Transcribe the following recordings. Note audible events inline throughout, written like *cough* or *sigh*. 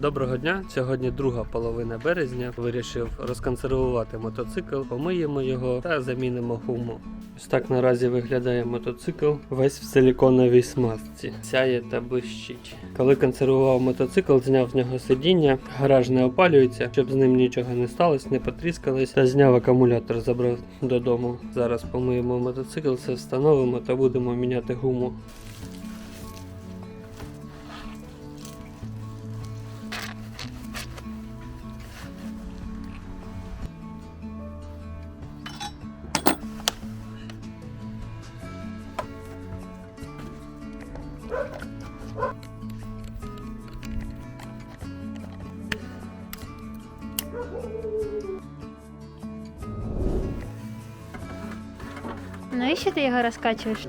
Доброго дня! Сьогодні друга половина березня. Вирішив розконсервувати мотоцикл, помиємо його та замінимо гуму. Ось так наразі виглядає мотоцикл весь в силіконовій смазці. Сяє та блищить. Коли консервував мотоцикл, зняв з нього сидіння, гараж не опалюється, щоб з ним нічого не сталося, не потріскалось, та зняв акумулятор, забрав додому. Зараз помиємо мотоцикл, все встановимо та будемо міняти гуму. Навіщо ти його розкачуєш?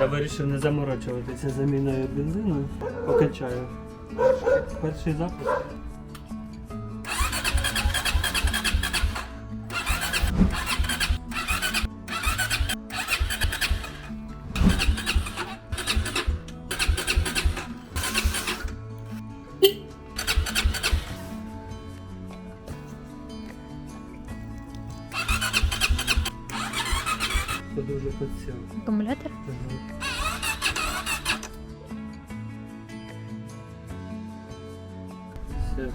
Я вирішив не заморочуватися заміною бензину. Покачаю. Перший запуск. Це дуже підсів. Акумулятор? Все.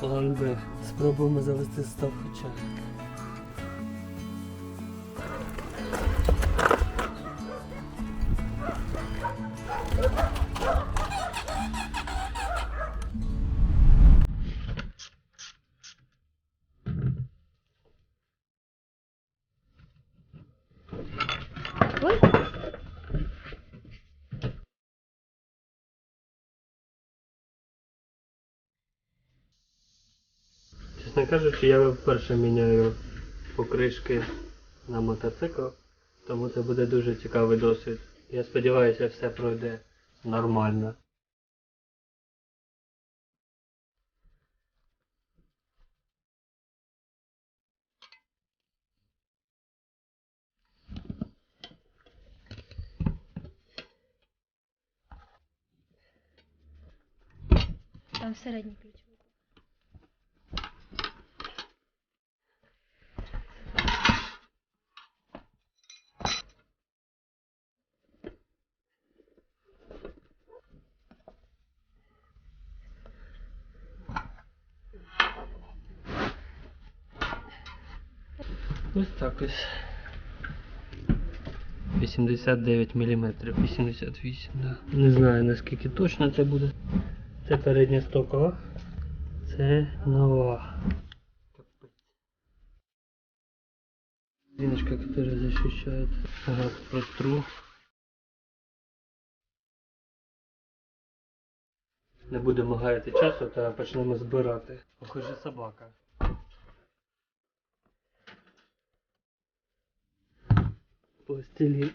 План Б. Спробуємо завести став Чесно кажучи, я вперше міняю покришки на мотоцикл, тому це буде дуже цікавий досвід. Я сподіваюся, все пройде нормально. там середній ключ. Ось так ось. 89 мм, 88, да. Не знаю наскільки точно це буде. Це передня стокова. Це нова. Віночка, яка защищает. Ага, протру. Не будемо гаяти часу та почнемо збирати. Похоже собака. Пластилін.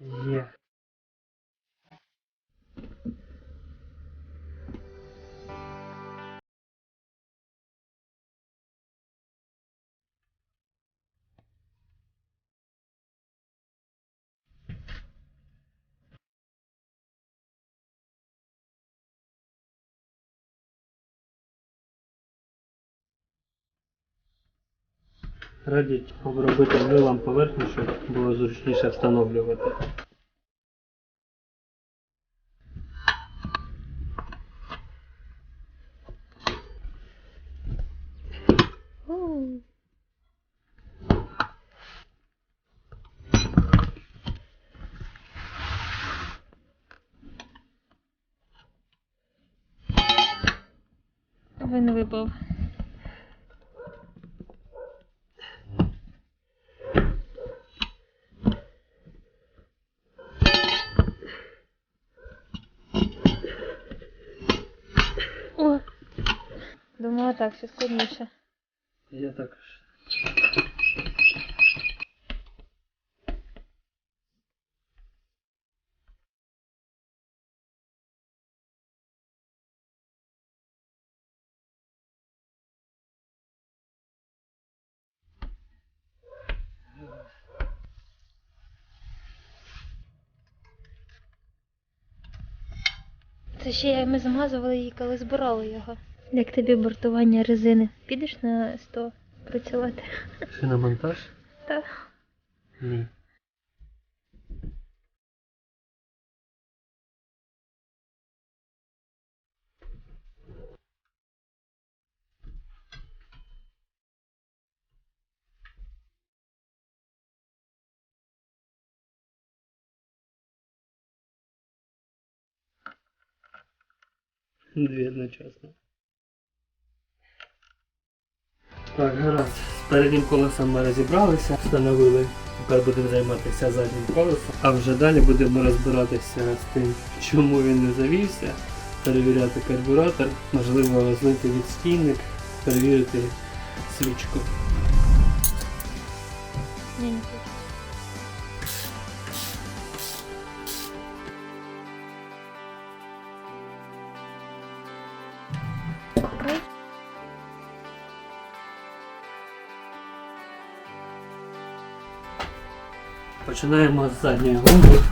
Є. Радять обробити милом поверхню, щоб було зручніше встановлювати. Він випав. так все складніше. Я так. Це ще ми замазували її, коли збирали його. Як тобі бортування резини? Підеш на 100 працювати? Ще на монтаж? Так. Ні. Дві одночасно. Так, гаразд. З переднім колесом ми розібралися, встановили. Тепер будемо займатися заднім колесом. А вже далі будемо розбиратися з тим, чому він не завівся, перевіряти карбюратор, можливо, знайти відстійник, перевірити свічку. Ні, не хочу. Починаємо з задньої губи.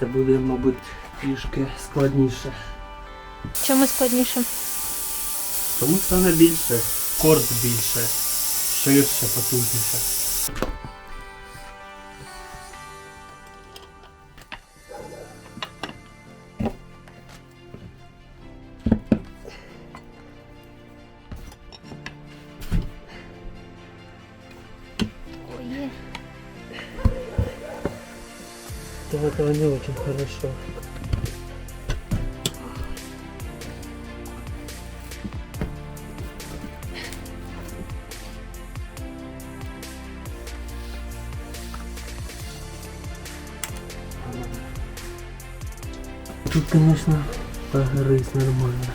Це буде, мабуть, трішки складніше. Чому складніше? Тому що вона більше, корд більше, ширше, потужніше. То этого не очень хорошо. Тут, конечно, погрыз нормально.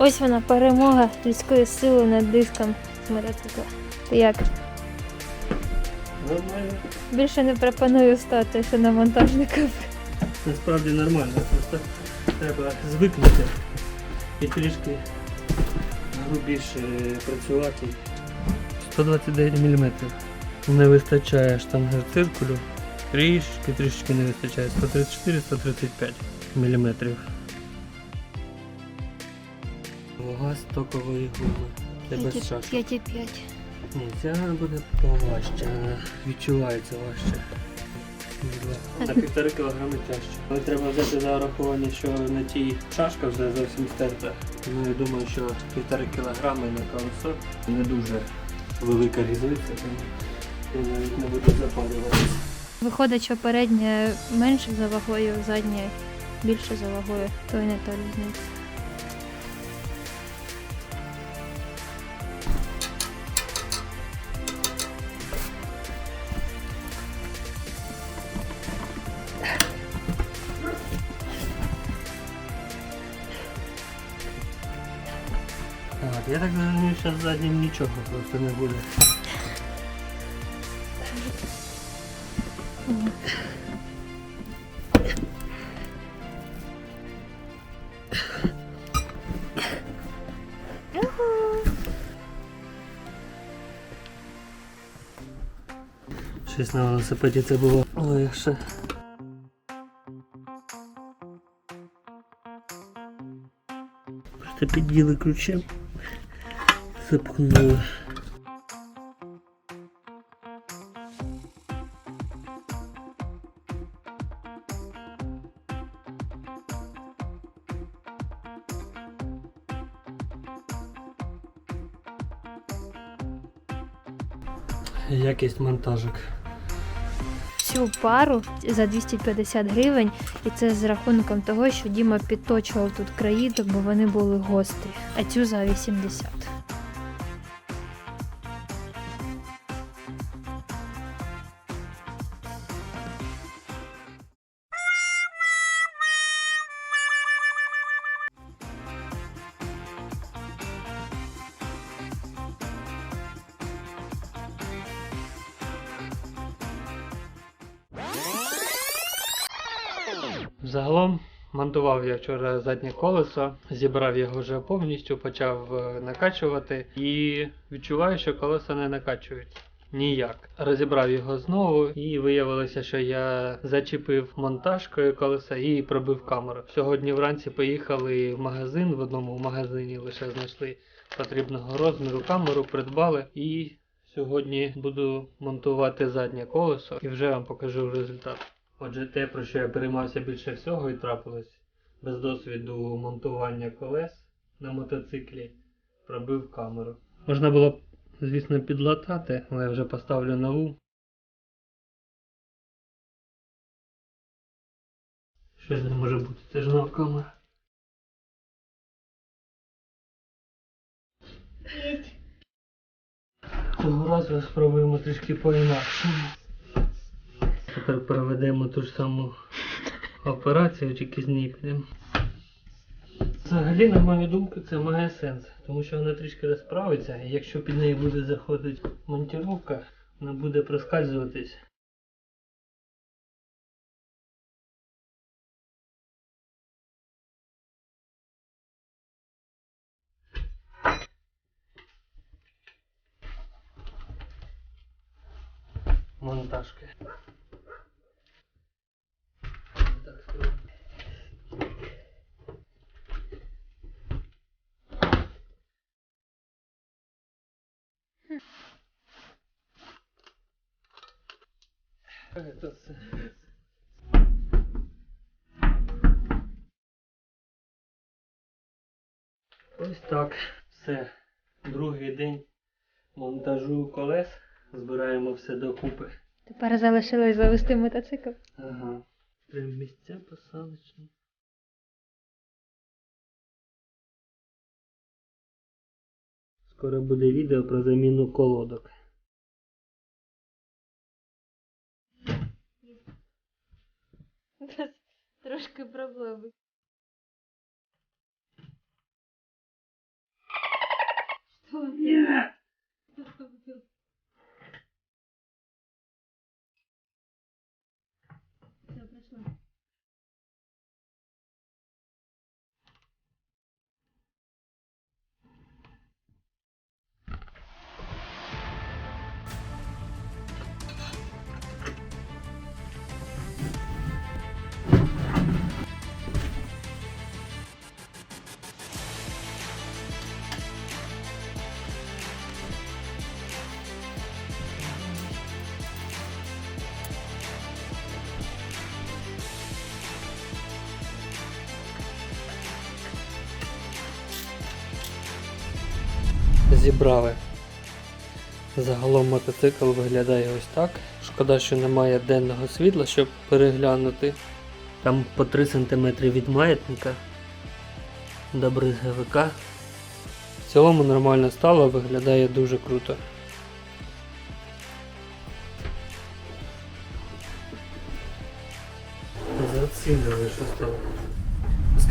Ось вона перемога людської сили над диском з мотоцикла. Ти як? Нормально. Більше не пропоную стати, що на монтажника. Насправді нормально, просто треба звикнути і трішки грубіше працювати. 129 мм. Не вистачає штангер циркулю. Трішки, трішки не вистачає. 134-135 мм. Вага стокової гуми. Це без шашок. 5,5. Ні, ця буде поважче, вона відчувається важче. На півтори кілограми тяжче. Але треба взяти за урахування, що на тій шашка вже зовсім стерта. Тому я думаю, що півтори кілограми на колесо не дуже велика різниця, тому я навіть не буду запалюватися. Виходить, що переднє менше за вагою, заднє більше за вагою, то й не та різниця. Так розумію, що з заднім нічого просто не буде. Щось на велосипеді це було легше. Просто підділи ключем. Запхнули. Якість монтажок. Цю пару за 250 гривень, і це з рахунком того, що Діма підточував тут краї, бо вони були гострі, а цю за 80. Загалом Монтував я вчора заднє колесо, зібрав його вже повністю, почав е, накачувати і відчуваю, що колеса не накачують. Ніяк. Розібрав його знову і виявилося, що я зачепив монтажкою колеса і пробив камеру. Сьогодні вранці поїхали в магазин, в одному магазині лише знайшли потрібного розміру камеру, придбали і сьогодні буду монтувати заднє колесо і вже вам покажу результат. Отже, те, про що я переймався більше всього і трапилось без досвіду монтування колес на мотоциклі, пробив камеру. Можна було б, звісно, підлатати, але я вже поставлю нову. Що це може бути? Це ж нова камера. Цього разу спробуємо трішки по-інакшому. Тепер проведемо ту ж саму операцію, тільки з. Взагалі, на мою думку, це має сенс, тому що вона трішки розправиться, і якщо під неї буде заходити монтіровка, вона буде проскальзуватись. Монтажки. Так, скажу. Это. Ось так. Все. Другий день монтажу колес. Збираємо все докупи. Тепер залишилось завести мотоцикл. Ага. Прям місця посадочні. Скоро буде відео про заміну колодок. У *laughs* нас трошки проблеми. Що? Ні! Зібрали. Загалом мотоцикл виглядає ось так. Шкода, що немає денного світла, щоб переглянути. Там по 3 см від маятника до бризговика. В цілому нормально стало, виглядає дуже круто. Зацінили, що стало.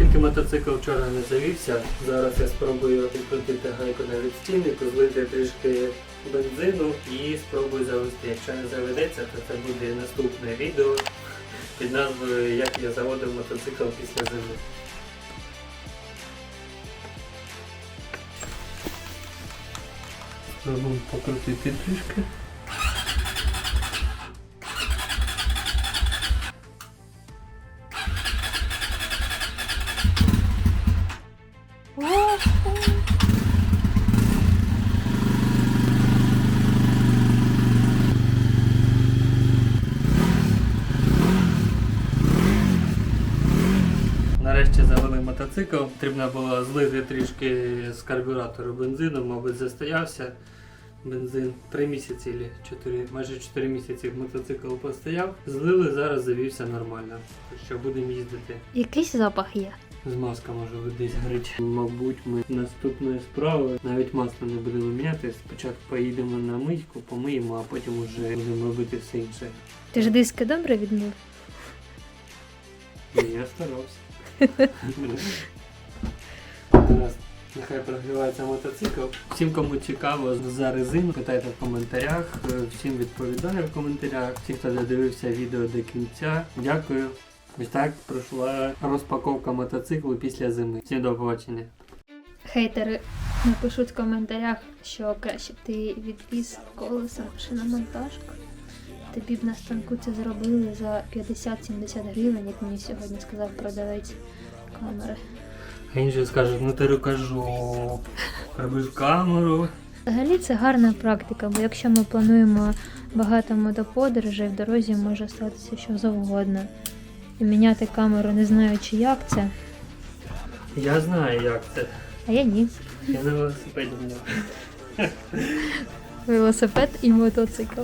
Оскільки мотоцикл вчора не завівся, зараз я спробую відкрутити гайку на відстійнику, злити трішки бензину і спробую завести. Якщо не заведеться, то це буде наступне відео під назвою Як я заводив мотоцикл після зими. Спробуємо покрутити трішки. Мотоцикл. Потрібно було злити трішки з карбюратору бензину, мабуть, застоявся. Бензин 3 місяці чи 4, майже 4 місяці мотоцикл постояв. Злили, зараз завівся нормально. Так що будемо їздити. Якийсь запах є. З маска може десь горить. Мабуть, ми наступною справою навіть масло не будемо міняти. Спочатку поїдемо на мийку, помиємо, а потім вже будемо робити все інше. Ти ж диски добре відмив? Я старався. Зараз нехай прогрівається мотоцикл. Всім, кому цікаво за резину, питайте в коментарях. Е, Всім відповідаю в коментарях. Всі, хто додивився відео до кінця. Дякую. Ось так пройшла розпаковка мотоциклу після зими. Всім до побачення. Хейтери напишуть в коментарях, що краще ти відвіз колеса на шиномонтажку. Тобі б на станку це зробили за 50-70 гривень, як мені сьогодні сказав продавець камери. А інші скажуть, ну ти рукожоп, пробив камеру. Взагалі це гарна практика, бо якщо ми плануємо багато мотоподорожей, в дорозі може статися що завгодно. І міняти камеру не знаючи як це, Я знаю, як це. а я ні. Я на велосипеді був. Велосипед і мотоцикл.